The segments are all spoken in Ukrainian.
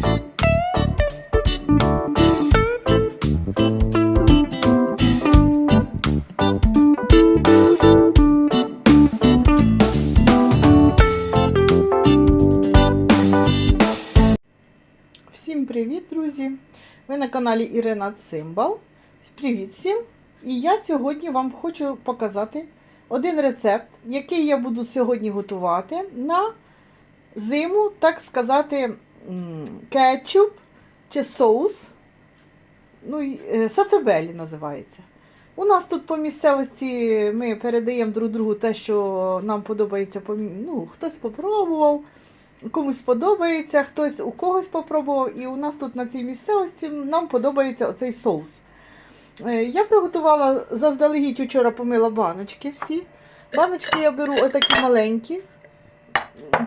Всім привіт, друзі! Ви на каналі Ірина Цимбал. Привіт всім! І я сьогодні вам хочу показати один рецепт, який я буду сьогодні готувати на зиму, так сказати, кетчуп чи соус. Ну, е, сацебелі називається. У нас тут по місцевості ми передаємо друг другу те, що нам подобається. Ну, хтось попробував, комусь подобається, хтось у когось попробував, і у нас тут на цій місцевості нам подобається оцей соус. Е, Я приготувала заздалегідь учора помила баночки всі. Баночки я беру отакі маленькі,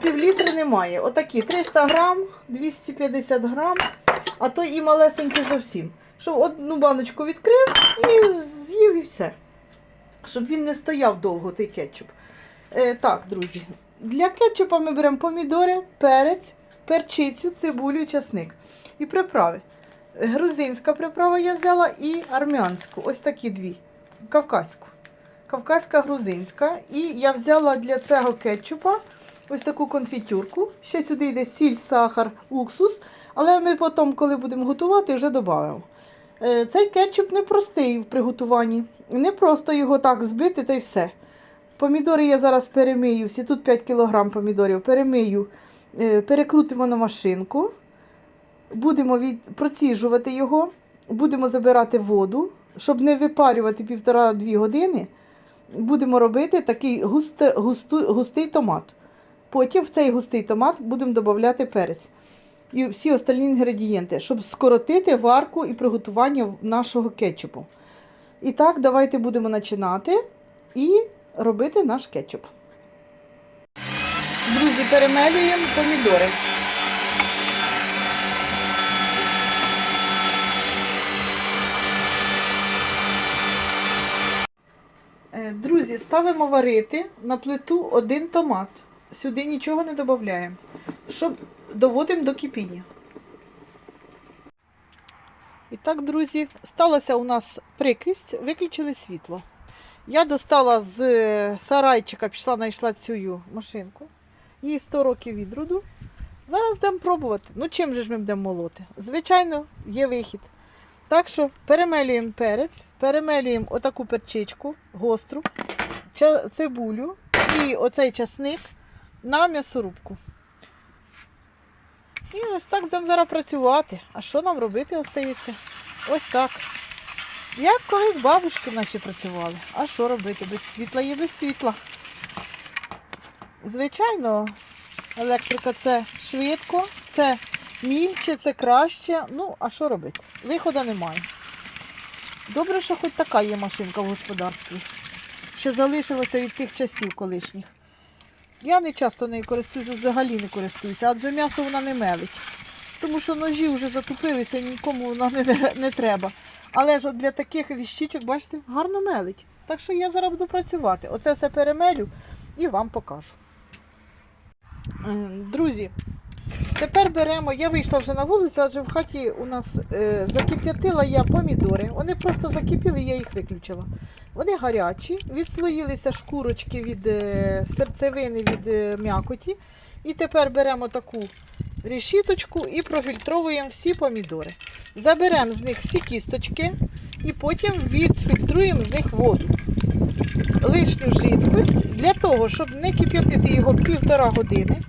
пів літри немає. Отакі 300 грам, 250 грам, а то і малесенькі зовсім. Щоб одну баночку відкрив і з'їв і все. Щоб він не стояв довго, цей кетчуп. Е, так, друзі, для кетчупа ми беремо помідори, перець, перчицю, цибулю часник. І приправи. Грузинська приправа я взяла і армянську. Ось такі дві. Кавказьку. Кавказька грузинська. І я взяла для цього кетчупа ось таку конфітюрку. Ще сюди йде сіль, сахар, уксус. Але ми потім, коли будемо готувати, вже додамо. Е, Цей кетчуп непростий в приготуванні. Не просто його так збити та й все. Помідори я зараз перемию, всі тут 5 кг помідорів, перемию, е, перекрутимо на машинку, будемо від... проціжувати його, будемо забирати воду, щоб не випарювати півтора-дві години. Будемо робити такий густе, густу, густий томат. Потім в цей густий томат будемо додати перець і всі остальні інгредієнти, щоб скоротити варку і приготування нашого кетчупу. І так, давайте будемо починати і робити наш кетчуп. Друзі, перемелюємо помідори. Е, Друзі, ставимо варити на плиту один томат. Сюди нічого не додаємо, щоб доводимо до кипіння. І так, друзі, сталася у нас прикрість, виключили світло. Я достала з е, сарайчика, пішла, знайшла цю машинку. Їй 100 років від роду. Зараз будемо пробувати. Ну, чим же ж ми будемо молоти? Звичайно, є вихід. Так що перемелюємо перець, перемелюємо отаку перчичку гостру, цибулю і оцей часник на м'ясорубку. І ось так будемо зараз працювати. А що нам робити остається? Ось так. Як колись бабушки наші працювали. А що робити? Без світла є без світла. Звичайно, електрика це швидко, це мільче, це краще. Ну, а що робити? Виходу немає. Добре, що хоч така є машинка в господарстві. Ще залишилося від тих часів колишніх. Я не часто нею користуюся, взагалі не користуюся, адже м'ясо вона не мелить. Тому що ножі вже затупилися, нікому вона не, не треба. Але ж от для таких віщичок, бачите, гарно мелить. Так що я зараз буду працювати. Оце все перемелю і вам покажу. Е, Друзі, тепер беремо, я вийшла вже на вулицю, адже в хаті у нас е, закип'ятила я помідори. Вони просто закипіли, я їх виключила. Вони гарячі, відслоїлися шкурочки від е, серцевини від е, м'якоті. І тепер беремо таку решіточку і профільтровуємо всі помідори. Заберемо з них всі кісточки і потім відфільтруємо з них воду. Лишню жидкость для того, щоб не кип'ятити його півтора години.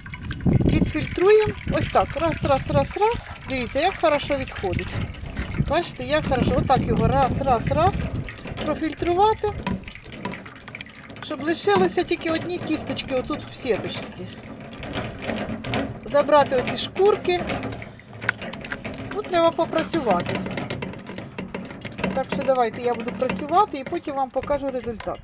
Відфільтруємо ось так. Раз, раз, раз, раз. Дивіться, як хорошо відходить. Бачите, як хорошо. Отак його раз, раз, раз. Профільтрувати. Щоб лишилися тільки одні кісточки отут в сіточці. Забрати оці шкурки. Тут треба попрацювати. Так що давайте я буду працювати і потім вам покажу результат.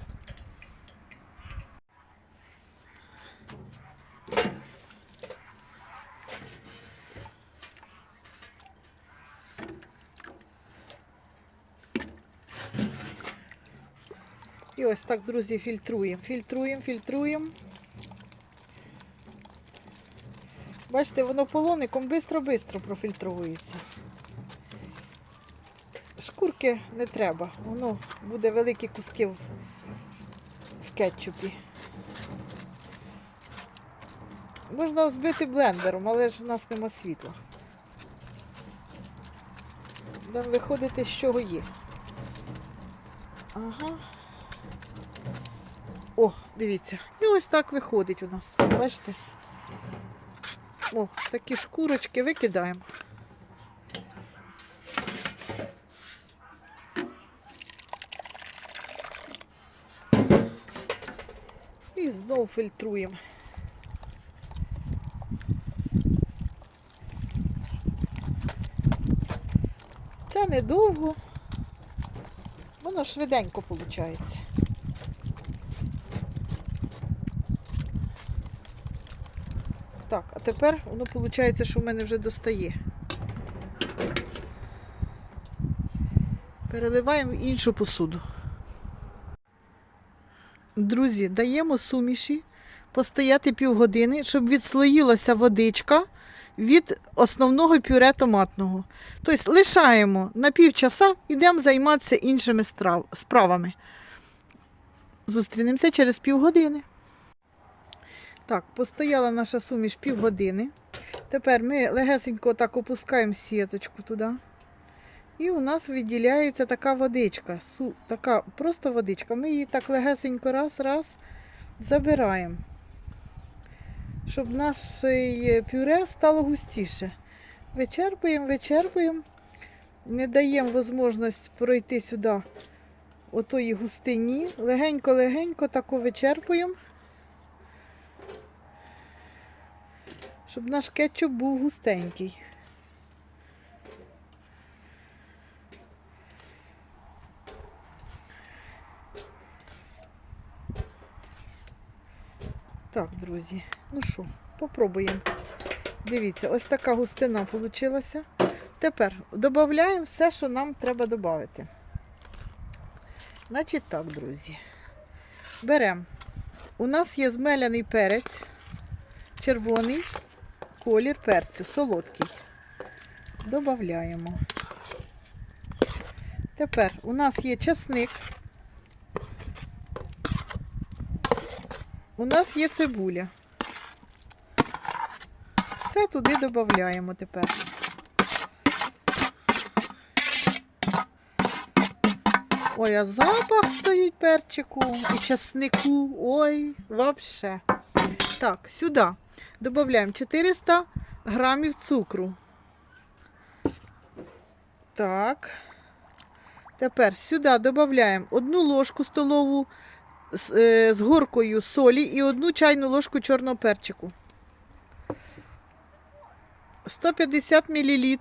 І ось так, друзі, фільтруємо. Фільтруємо, фільтруємо. Бачите, воно полоником швидко-швидко профільтрується. Шкурки не треба, воно буде великі куски в, в кетчупі. Можна взбити блендером, але ж у нас нема світла. Будемо виходити з чого є. Ага. Дивіться. І ось так виходить у нас. Бачите? О, такі шкурочки викидаємо. І знов фільтруємо. Це недовго. Воно швиденько виходить. Так, а тепер воно виходить, що в мене вже достає. Переливаємо в іншу посуду. Друзі, даємо суміші постояти півгодини, щоб відслоїлася водичка від основного пюре томатного. Тобто лишаємо на півчаса, йдемо займатися іншими справами. Зустрінемося через півгодини. Так, постояла наша суміш півгодини. Тепер ми легесенько так опускаємо сіточку туди. І у нас відділяється така водичка. Су, така просто водичка. Ми її так легесенько раз-раз забираємо. Щоб наше пюре стало густіше. Вичерпуємо, вичерпуємо. Не даємо можливість пройти сюди отої густині. Легенько-легенько тако вичерпуємо. Щоб наш кетчуп був густенький. Так, друзі, ну що, попробуємо. Дивіться, ось така густина вийшла. Тепер додаємо все, що нам треба додати. Значить так, друзі. Беремо. У нас є змеляний перець, червоний колір перцю, солодкий. Додаємо. Тепер у нас є часник. У нас є цибуля. Все туди додаємо тепер. Ой, а запах стоїть перчику і часнику. Ой, вообще. Так, сюди додаємо 400 грамів цукру. Так. Тепер сюди додаємо одну ложку столову з, е, з горкою солі і одну чайну ложку чорного перчику. 150 мл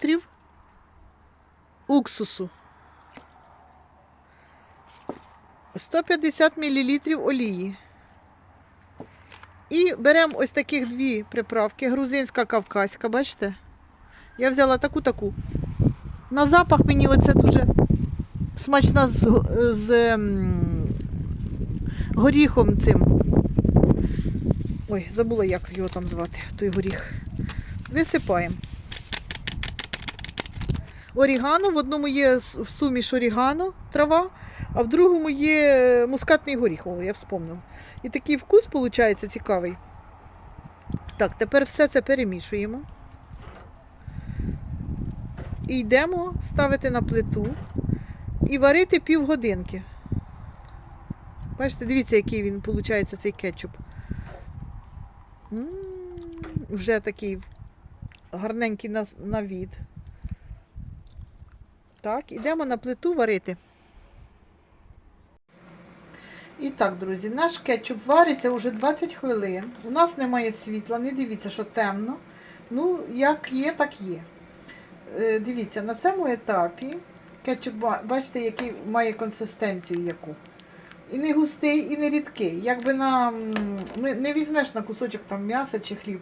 уксусу. 150 мл олії. І беремо ось таких дві приправки. Грузинська кавказька, бачите? Я взяла таку-таку. На запах мені оце дуже смачна з, з ем, горіхом цим. Ой, забула, як його там звати, той горіх. Висипаємо. Орігано, в одному є в суміш орігано, трава, а в другому є мускатний горіх, о, я вспомнила. І такий вкус виходить цікавий. Так, тепер все це перемішуємо. І йдемо ставити на плиту і варити півгодинки. Бачите, дивіться, який він виходить, цей кетчуп. Вже такий гарненький на, на від. Так, ідемо на плиту варити. І так, друзі, наш кетчуп вариться вже 20 хвилин. У нас немає світла, не дивіться, що темно. Ну, як є, так є. Е, Дивіться, на цьому етапі кетчуп, бачите, який має консистенцію яку. І не густий, і не рідкий. Якби на, не, не візьмеш на кусочок там м'яса чи хліб.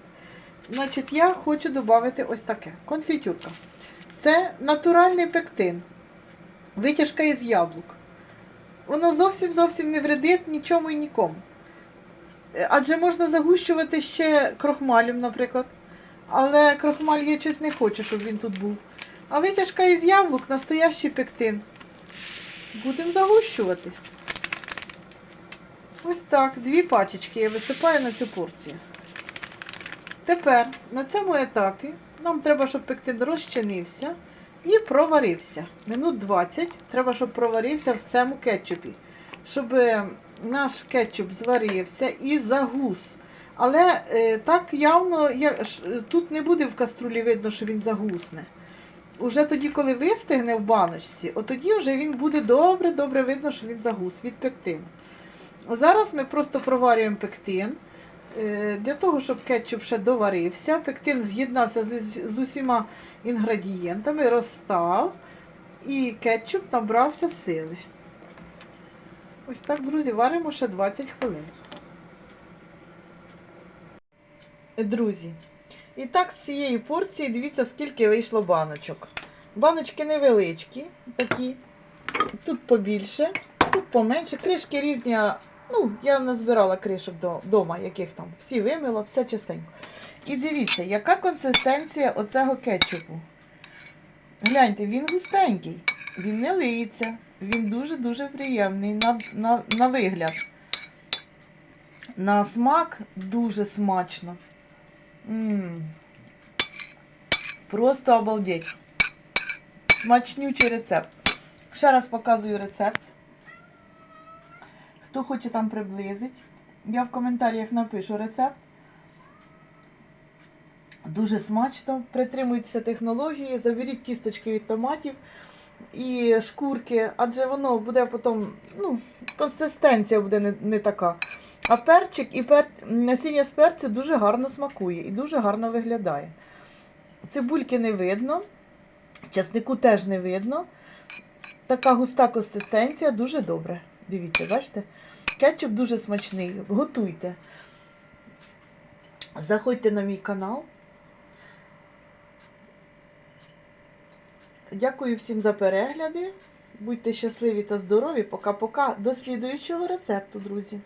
Значить, я хочу додати ось таке. Конфітюрка. Це натуральний пектин. Витяжка із яблук. Воно зовсім зовсім не вредить нічому і нікому. Е, Адже можна загущувати ще крохмалем, наприклад. Але крохмаль я щось не хочу, щоб він тут був. А витяжка із яблук настоящий пектин. Будемо загущувати. Ось так, дві пачечки я висипаю на цю порцію. Тепер на цьому етапі нам треба, щоб пектин розчинився і проварився. Минут 20 треба, щоб проварився в цьому кетчупі. Щоб е, наш кетчуп зварився і загус. Але е, так явно я, ш- тут не буде в каструлі видно, що він загусне. Уже тоді, коли вистигне в баночці, от тоді вже він буде добре-добре видно, що він загус від пектину. Зараз ми просто проварюємо пектин. Е, Для того, щоб кетчуп ще доварився, пектин з'єднався з, усіма інгредієнтами, розстав, і кетчуп набрався сили. Ось так, друзі, варимо ще 20 хвилин. Друзі, і так з цієї порції дивіться, скільки вийшло баночок. Баночки невеличкі, такі. Тут побільше, тут поменше. Кришки різні. Ну, я назбирала кришок вдома, яких там всі вимила, все чистенько. І дивіться, яка консистенція оцього кетчупу. Гляньте, він густенький, він не лиється, він дуже-дуже приємний на, на, на вигляд. На смак дуже смачно. м Просто обалдеть. Смачнючий рецепт. Ще раз показую рецепт. Хто хоче там приблизить, я в коментарях напишу рецепт. Дуже смачно. Притримуйтеся технології, заберіть кісточки від томатів і шкурки, адже воно буде потім, ну, консистенція буде не, не така. А перчик і пер... насіння з перцю дуже гарно смакує і дуже гарно виглядає. Цибульки не видно, часнику теж не видно. Така густа консистенція, дуже добре. Дивіться, бачите? Кетчуп дуже смачний. Готуйте. Заходьте на мій канал. Дякую всім за перегляди. Будьте щасливі та здорові. Пока-пока. До слідуючого рецепту, друзі.